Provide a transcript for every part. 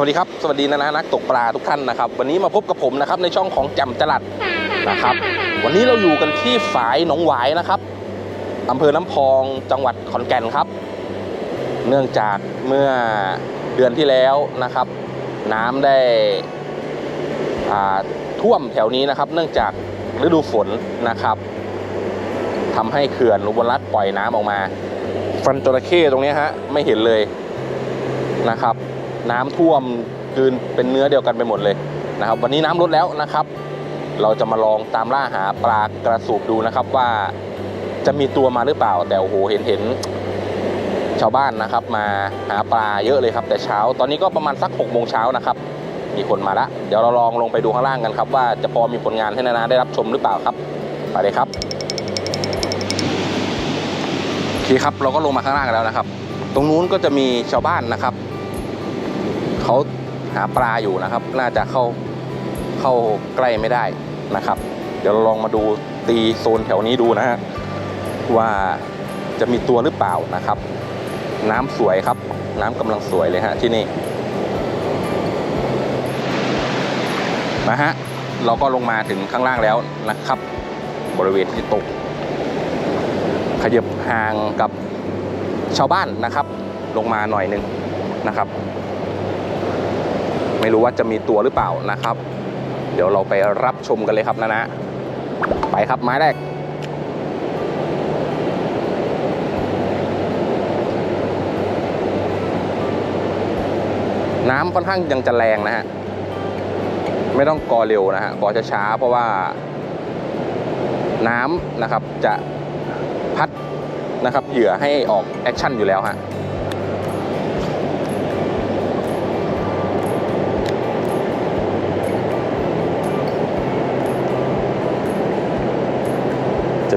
วัสดีครับ สวัสดีนะนะนักตกปลาทุกท่านนะครับ วันนี้มาพบกับผมนะครับในช่องของแจำจลัดนะครับ วันนี้เราอยู่กันที่ฝายหนองหวายนะครับอำเภอน้ำพองจังหวัดขอนแก่นครับ เนื่องจากเมื่อเดือนที่แล้วนะครับ น้ำได้ท่วมแถวนี้นะครับ เนื่องจากฤดูฝนนะครับทำให้เขื่อนอุบลรัฐปล่อยน้ำออกมา ฟันจระเข้ตรงนี้ฮะไม่เห็นเลยนะครับ น้ำท่วมกลืนเป็นเนื้อเดียวกันไปหมดเลยนะครับ วันนี้น้ำลดแล้วนะครับ เราจะมาลองตามล่าหาปลากระสูบดูนะครับว่าจะมีตัวมาหรือเปล่า แต่โอ้โหเห็นเห็นชาวบ้านนะครับ มาหาปลาเยอะเลยครับ แต่เช้าตอนนี้ก็ประมาณสัก6กโมงเช้านะครับ มีคนมาละเดี๋ยวเราลองลงไปดูข้างล่างกันครับ ว่าจะพอมีผลงานให้นานาได้รับชมหรือเปล่าครับไปเลยครับโอเคครับเราก็ลงมาข้างล่างแล้วนะครับ ตรงนู้นก็จะมีชาวบ้านนะครับ เขาหาปลาอยู่นะครับ น่าจะเข้าเข้าใกล้ไม่ได้นะครับ เดี๋ยวเราลองมาดูตีโซนแถวนี้ดูนะฮะว่าจะมีตัวหรือเปล่านะครับ น้ำสวยครับ น้ำกำลังสวยเลยฮะที่นี่มาฮะเราก็ลงมาถึงข้างล่างแล้วนะครับ บริเวณที่ตก ขยับห่างกับชาวบ้านนะครับ ลงมาหน่อยหนึงนะครับ ไม่รู้ว่าจะมีตัวหรือเปล่านะครับ เดี๋ยวเราไปรับชมกันเลยครับนะนะไปครับไม้แรกน้ำค่อนข้างยังจะแรงนะฮะ ไม่ต้องกอเร็วนะฮะกอช้าๆเพราะว่า น้ำนะครับจะพัดนะครับเหยื่อให้ออกแอคชั่นอยู่แล้วฮะ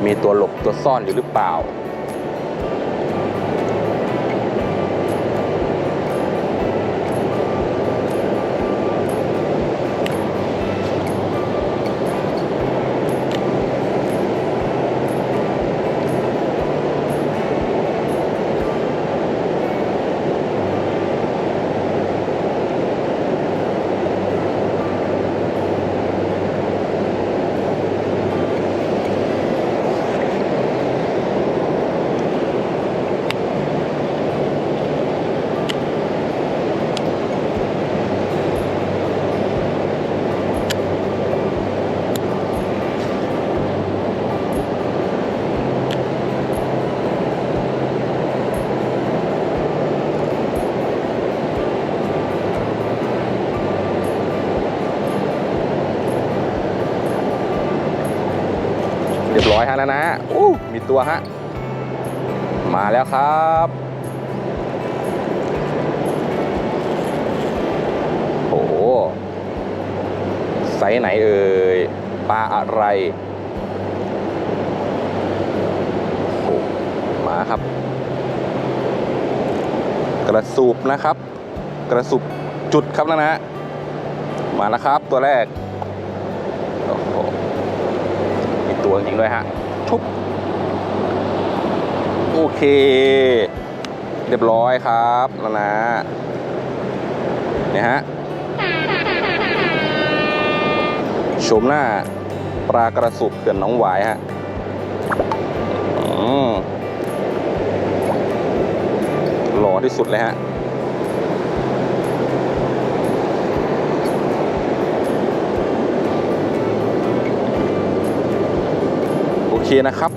มีตัวหลบตัวซ่อนอยู่หรือเปล่า อยฮะนะนะอู้มีตัวฮะ มาแล้วครับ โอ้โหไซส์ไหนเอ่ย ปลาอะไรโอ้มาครับ กระสูบนะครับ กระสูบจุดครับนะนะ มาแล้วครับตัวแรกโอ้โห หัวจริงด้วยฮะทุบ โอเค เรียบร้อยครับแล้วนะเนี่ยฮะชมหน้าปลากระสุบเขื่อนหน้องหวายฮะอืมหล่อที่สุดเลยฮะ เคนะครับ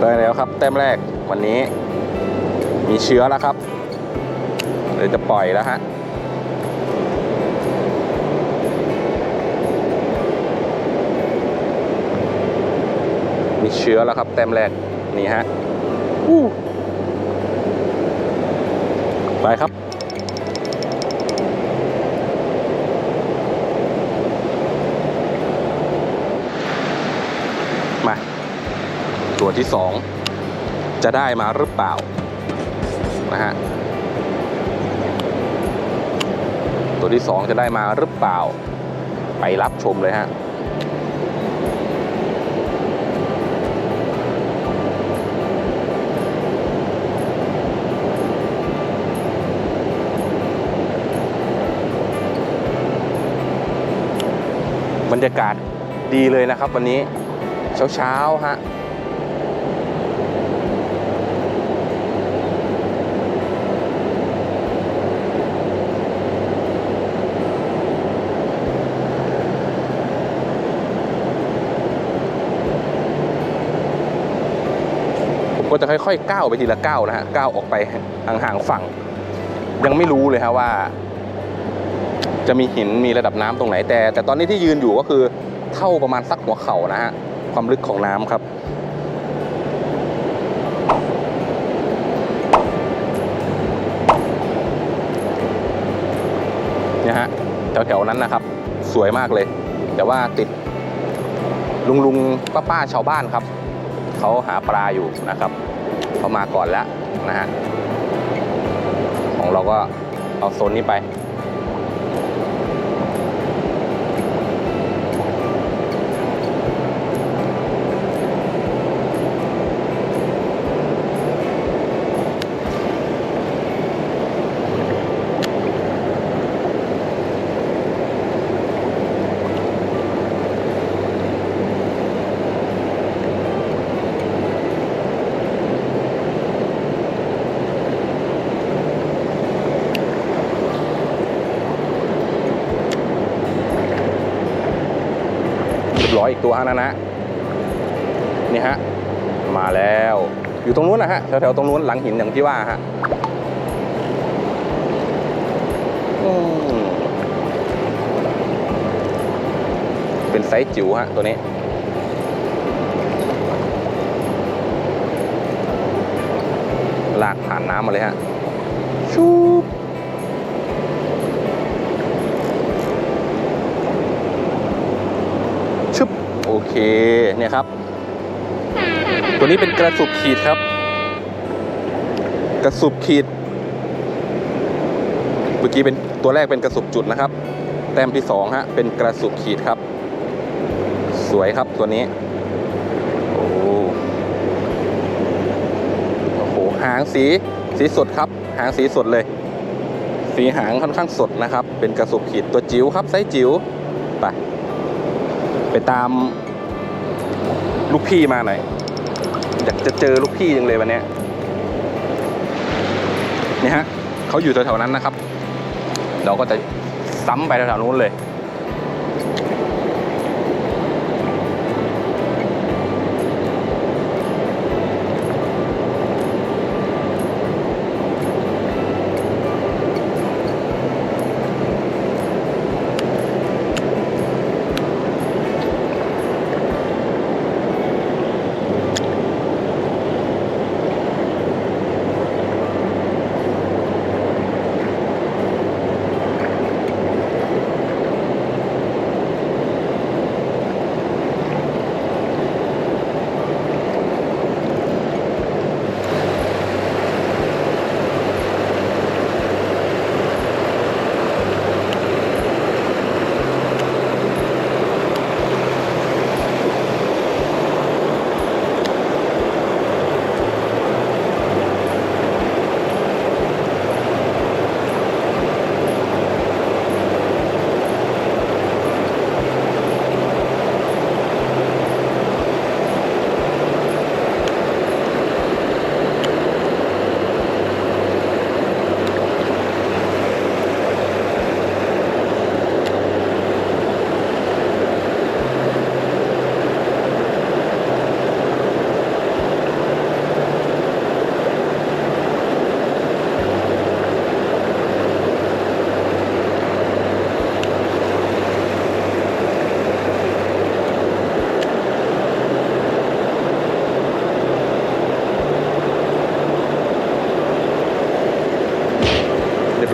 ได้แล้วครับ แต้มแรกวันนี้ มีเชื้อแล้วครับเดี๋ยวจะปล่อยแล้วฮะมีเชื้อแล้วครับ แต้มแรกนี่ฮะไปครับ วดที่ 2 จะได้มาหรือเปล่านะฮะตัวที่ 2 จะได้มาหรือเปล่า ไปรับชมเลยฮะบรรยากาศดีเลยนะครับวันนี้เช้าๆฮะ ก็จะค่อยๆก้าวไปทีละก้าวนะฮะก้าวออกไปห่างๆฝั่ง ยังไม่รู้เลยฮะว่า จะมีหินมีระดับน้ำตรงไหนแต่ แต่ตอนนี้ที่ยืนอยู่ก็คือเท่าประมาณสักหัวเข่านะฮะความลึกของน้ำครับเนี่ยฮะแถวๆนั้นนะครับ สวยมากเลย แต่ว่าติดลุงลุงป้าป้าๆชาวบ้านครับ เขาหาปลาอยู่นะครับเขามาก่อนแล้วนะฮะของเราก็เอาโซนนี้ไป ออีกตัวฮะนะนะนี่ฮะมาแล้ว อยู่ตรงนู้นนะฮะแถวๆตรงนู้นหลังหินอย่างที่ว่าฮะเป็นไซส์จิ๋วฮะตัวนี้ลากผ่านน้ำมาเลยฮะชูบ ชึบ โอเคเนี่ยครับ ตัวนี้เป็นกระสุบขีดครับ กระสุบขีด เมื่อกี้เป็นตัวแรกเป็นกระสุบจุดนะครับ แต้มที่สองฮะเป็นกระสุบขีดครับ สวยครับตัวนี้โอ้โหหางสีสีสดครับ หางสีสดเลย สีหางค่อนข้างสดนะครับ เป็นกระสุบขีดตัวจิ๋วครับไซส์จิ๋วไป ไปตามลูกพี่มาหน่อย อยากจะเจอลูกพี่จังเลยวันนี้นี่ฮะเขาอยู่แถวๆนั้นนะครับ เราก็จะซ้ำไปแถวๆนู้นเลย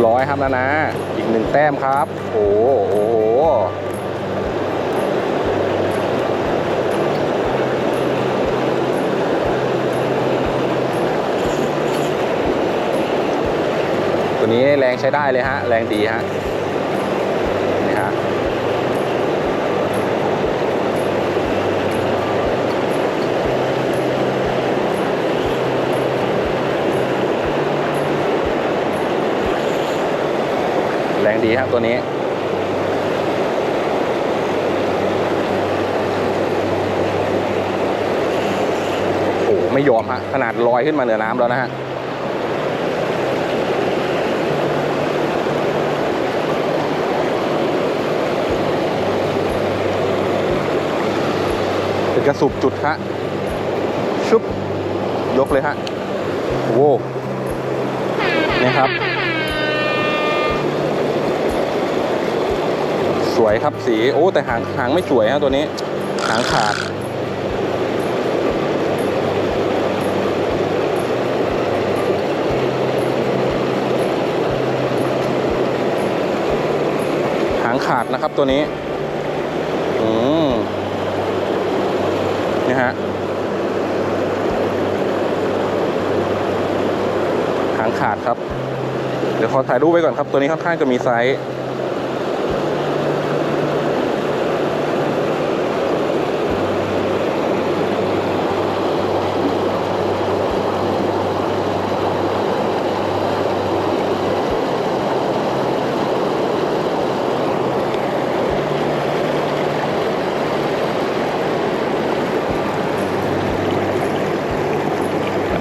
ร้อยครับนะนะ อีกหนึ่งแต้มครับ โอ้โหตัวนี้แรงใช้ได้เลยฮะ แรงดีฮะ ดีครับตัวนี้โอ้ไม่ยอมฮะขนาดลอยขึ้นมาเหนือน้ำแล้วนะฮะเป็กระสุบจุดฮะชุบยกเลยฮะโว้นะครับ สวยครับสีโอ้แต่หางหางไม่สวยฮะตัวนี้ หางขาด หางขาดนะครับตัวนี้อืมนี่ฮะหางขาดครับ เดี๋ยวขอถ่ายรูปไว้ก่อนครับ ตัวนี้ค่อนข้างจะมีไซส์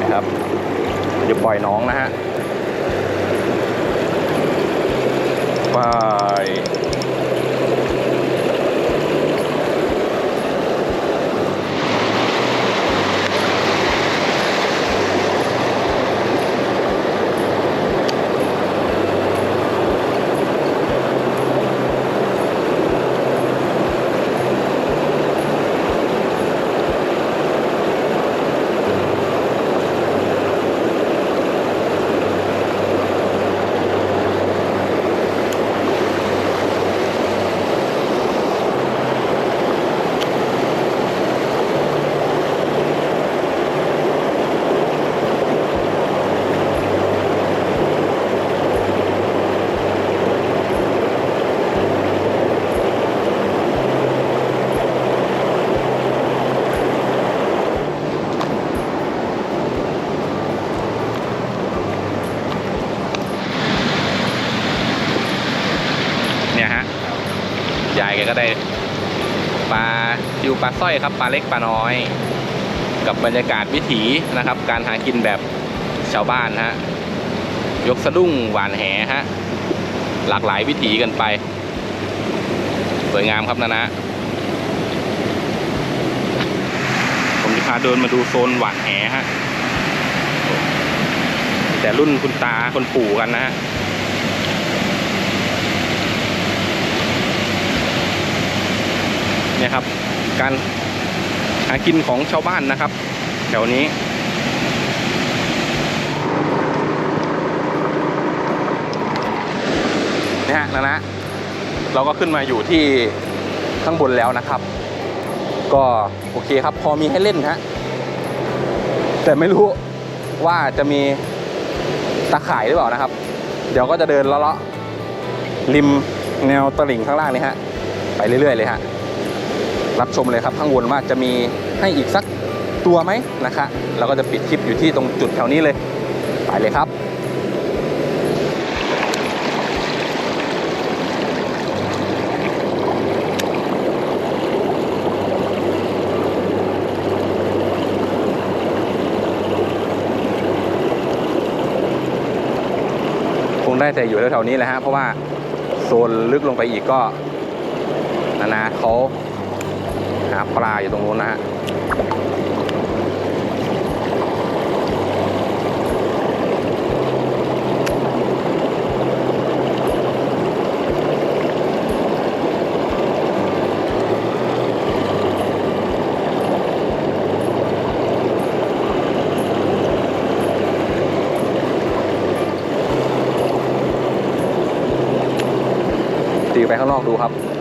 นะครับเดี๋ยว ปล่อยน้องนะฮะว่า ได้ปลาจิวปลาสร้อยครับปลาเล็กปลาน้อย กับบรรยากาศวิถีนะครับ การหากินแบบชาวบ้านฮะยกสะดุ้งหวานแหฮะหลากหลายวิถีกันไป สวยงามครับนะนะผมจะพาเดินมาดูโซนหวานแหฮะแต่รุ่นคุณตาคนปู่กันนะฮะ เนี่ยครับ การหากินของชาวบ้านนะครับ แถวนี้นี่ฮะนะนะเราก็ขึ้นมาอยู่ที่ข้างบนแล้วนะครับ ก็โอเคครับ พอมีให้เล่นฮะแต่ไม่รู้ว่าจะมีตะข่ายหรือเปล่านะครับ เดี๋ยวก็จะเดินเลาะๆริมแนวตลิ่งข้างล่างนี่ฮะ ไปเรื่อย ๆ เลยฮะ รับชมเลยครับข้างบนว่าจะมีให้อีกสักตัวไหมนะคะเราก็จะปิดคลิปอยู่ที่ตรงจุดแถวนี้เลย ไปเลยครับคงได้แต่อยู่แถวๆนี้แหละฮะเพราะว่าโซนลึกลงไปอีกก็นานาเขาาปลาอยู่ตรงนู้นนะฮะตีไปข้างนอกดูครับ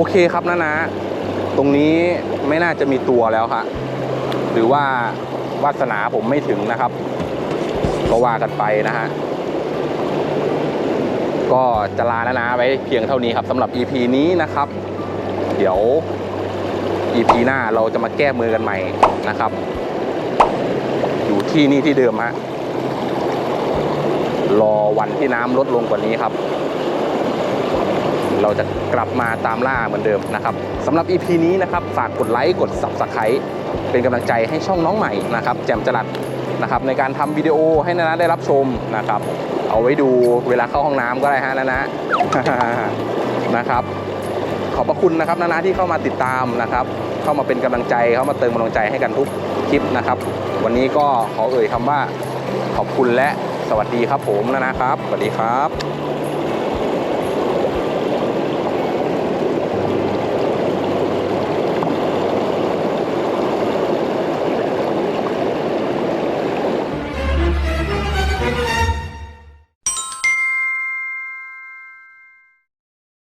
โอเคครับนะนะตรงนี้ไม่น่าจะมีตัวแล้วฮะหรือว่าวาสนาผมไม่ถึงนะครับ ก็ว่ากันไปนะฮะก็จะลานะนะไว้เพียงเท่านี้ครับสำหรับ EP นี้นะครับ เดี๋ยว EP หน้าเราจะมาแก้มือกันใหม่นะครับ อยู่ที่นี่ที่เดิมฮะรอวันที่น้ำลดลงกว่านี้ครับ เราจะกลับมาตามล่าเหมือนเดิมนะครับสำหรับ EP นี้นะครับฝากกดไลค์กด Subscribe เป็นกำลังใจให้ช่องน้องใหม่นะครับแจมจรัดนะครับในการทำวิดีโอให้นานะได้รับชมนะครับเอาไว้ดูเวลาเข้าห้องน้ำก็ได้ฮะนานะนะครับขอบพระคุณนะครับนานาที่เข้ามาติดตามนะครับเข้ามาเป็นกำลังใจเข้ามาเติมกำลังใจให้กันทุกคลิปนะครับ วันนี้ก็ขอเอ่ยคำว่าขอบคุณและสวัสดีครับผมนานาครับสวัสดีครับ